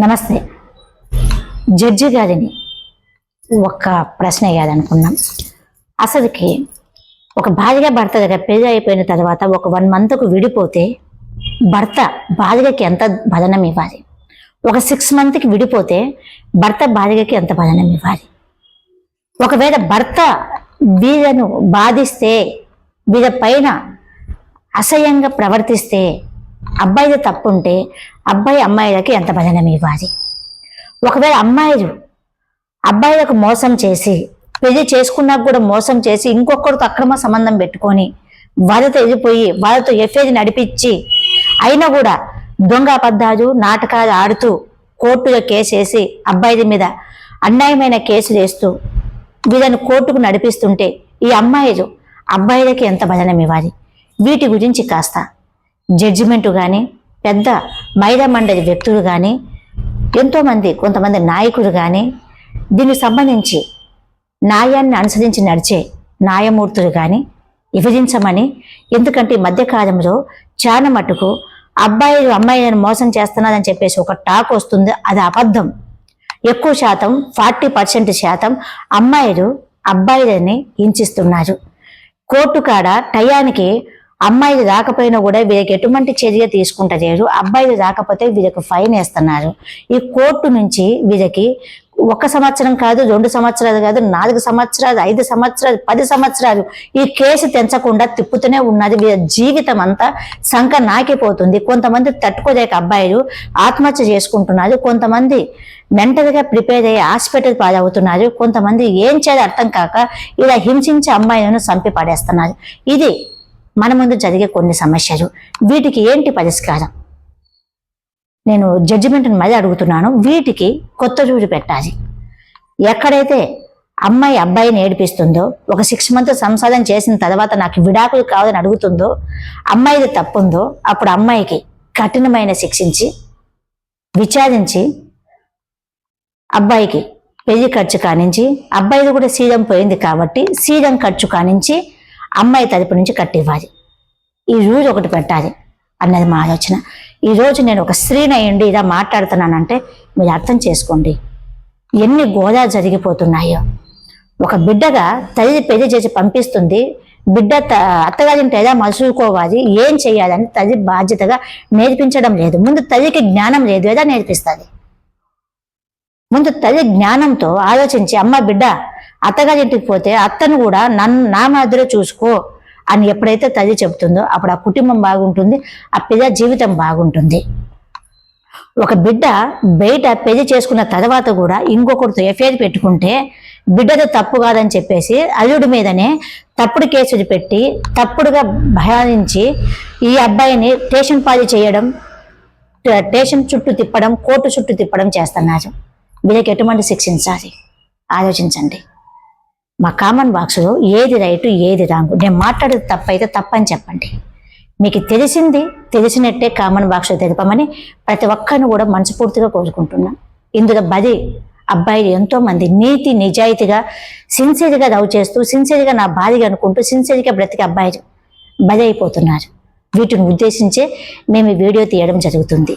నమస్తే. జడ్జి గారిని ఒక ప్రశ్న వేయాలనుకున్నాం అసలుకి ఒక భార్య భర్త దగ్గర పెళ్ళి అయిపోయిన తర్వాత ఒక వన్ మంత్కు విడిపోతే భర్త భార్యకి ఎంత బలనం ఇవ్వాలి? ఒక సిక్స్ మంత్కి విడిపోతే భర్త భార్యకి ఎంత బలనం ఇవ్వాలి? ఒకవేళ భర్త వీళ్ళను బాధిస్తే వీళ్ళ పైన అసహ్యంగా ప్రవర్తిస్తే అబ్బాయిది తప్పుంటే అబ్బాయి అమ్మాయిలకి ఎంత భజనం ఇవ్వాలి? ఒకవేళ అమ్మాయిలు అబ్బాయిలకు మోసం చేసి పెళ్ళి చేసుకున్నా కూడా మోసం చేసి ఇంకొకరితో అక్రమ సంబంధం పెట్టుకొని వాళ్ళతో వెళ్ళిపోయి వాళ్ళతో ఎఫ్ఐఆర్ నడిపించి అయినా కూడా దొంగ అబద్ధాలు నాటకాలు ఆడుతూ కోర్టులో కేసేసి అబ్బాయిల మీద అన్యాయమైన కేసులు వేస్తూ వీళ్ళని కోర్టుకు నడిపిస్తుంటే ఈ అమ్మాయిలు అబ్బాయిలకి ఎంత భజనం ఇవ్వాలి? వీటి గురించి కాస్త జడ్జిమెంట్ కానీ పెద్ద మహిళా వ్యక్తులు కానీ ఎంతోమంది కొంతమంది నాయకులు కానీ దీనికి సంబంధించి న్యాయాన్ని అనుసరించి నడిచే న్యాయమూర్తులు కానీ విభజించమని ఎందుకంటే ఈ మధ్యకాలంలో చాలా మటుకు అబ్బాయిలు అమ్మాయిలను మోసం చేస్తున్నారని చెప్పేసి ఒక టాక్ వస్తుంది. అది అబద్ధం. ఎక్కువ శాతం ఫార్టీ పర్సెంట్ శాతం అమ్మాయిలు అబ్బాయిలని హింసిస్తున్నారు. కోర్టు కాడ టయానికి అమ్మాయిలు రాకపోయినా కూడా వీరికి ఎటువంటి చర్య తీసుకుంటలేరు అబ్బాయిలు రాకపోతే వీరికి ఫైన్ వేస్తున్నారు. ఈ కోర్టు నుంచి వీరికి ఒక సంవత్సరం కాదు రెండు సంవత్సరాలు కాదు నాలుగు సంవత్సరాలు ఐదు సంవత్సరాలు పది సంవత్సరాలు ఈ కేసు తెంచకుండా తిప్పుతూనే ఉన్నది. జీవితం అంతా సంఖ నాకిపోతుంది. కొంతమంది తట్టుకోలేక అబ్బాయిలు ఆత్మహత్య చేసుకుంటున్నారు. కొంతమంది మెంటల్గా ప్రిపేర్ అయ్యి హాస్పిటల్ పాలవుతున్నారు. కొంతమంది ఏం చేయాలి అర్థం కాక ఇలా హింసించే అమ్మాయిలను చంపి పడేస్తున్నారు. ఇది మన ముందు జరిగే కొన్ని సమస్యలు. వీటికి ఏంటి పరిష్కారం? నేను జడ్జిమెంట్ని మళ్ళీ అడుగుతున్నాను. వీటికి కొత్త చూడు పెట్టాలి. ఎక్కడైతే అమ్మాయి అబ్బాయిని ఏడిపిస్తుందో ఒక సిక్స్ మంత్ సంసారం చేసిన తర్వాత నాకు విడాకులు కావాలని అడుగుతుందో అమ్మాయిది తప్పుందో అప్పుడు అమ్మాయికి కఠినమైన శిక్షించి విచారించి అబ్బాయికి పెళ్ళి ఖర్చు కానించి అబ్బాయిది కూడా సీజన్ పోయింది కాబట్టి సీజన్ ఖర్చు కానించి అమ్మాయి తరపు నుంచి కట్టివ్వాలి. ఈ రోజు ఒకటి పెట్టాలి అన్నది మా ఆలోచన. ఈరోజు నేను ఒక స్త్రీని అయ్యండి ఇలా మాట్లాడుతున్నానంటే మీరు అర్థం చేసుకోండి. ఎన్ని గోదా జరిగిపోతున్నాయో. ఒక బిడ్డగా తల్లి పెళ్ళి చేసి పంపిస్తుంది. బిడ్డ త- అత్తగారింటి ఎలా మసులుకోవాలి ఏం చేయాలని తల్లి బాధ్యతగా నేర్పించడం లేదు. ముందు తల్లికి జ్ఞానం లేదు ఎలా నేర్పిస్తుంది? ముందు తల్లి జ్ఞానంతో ఆలోచించి అమ్మ బిడ్డ అత్తగారింటికి పోతే అత్తను కూడా నన్ను నా మాదిరి చూసుకో అని ఎప్పుడైతే తల్లి చెబుతుందో అప్పుడు ఆ కుటుంబం బాగుంటుంది ఆ పిల్ల జీవితం బాగుంటుంది. ఒక బిడ్డ బయట పెళ్ళి చేసుకున్న తర్వాత కూడా ఇంకొకరితో ఎఫ్ఐఆర్ పెట్టుకుంటే బిడ్డది తప్పు కాదని చెప్పేసి అల్లుడి మీదనే తప్పుడు కేసులు పెట్టి తప్పుడుగా భయానించి ఈ అబ్బాయిని స్టేషన్ పాలు చేయడం స్టేషన్ చుట్టూ తిప్పడం కోర్టు చుట్టూ తిప్పడం చేస్తున్నారు. వీళ్ళకి ఎటువంటి శిక్షించాలి ఆలోచించండి. మా కామన్ బాక్స్లో ఏది రైటు ఏది రాంగు నేను మాట్లాడేది తప్పైతే తప్పని చెప్పండి. మీకు తెలిసింది తెలిసినట్టే కామన్ బాక్స్లో తెలపమని ప్రతి ఒక్కరిని కూడా మనస్ఫూర్తిగా కోరుకుంటున్నాను ఇందులో బది అబ్బాయిలు ఎంతోమంది నీతి నిజాయితీగా సిన్సియర్గా లవ్ చేస్తూ సిన్సియర్గా నా బాధిగా అనుకుంటూ సిన్సియర్గా బ్రతికే అబ్బాయిలు బది అయిపోతున్నారు. వీటిని ఉద్దేశించే మేము ఈ వీడియో తీయడం జరుగుతుంది.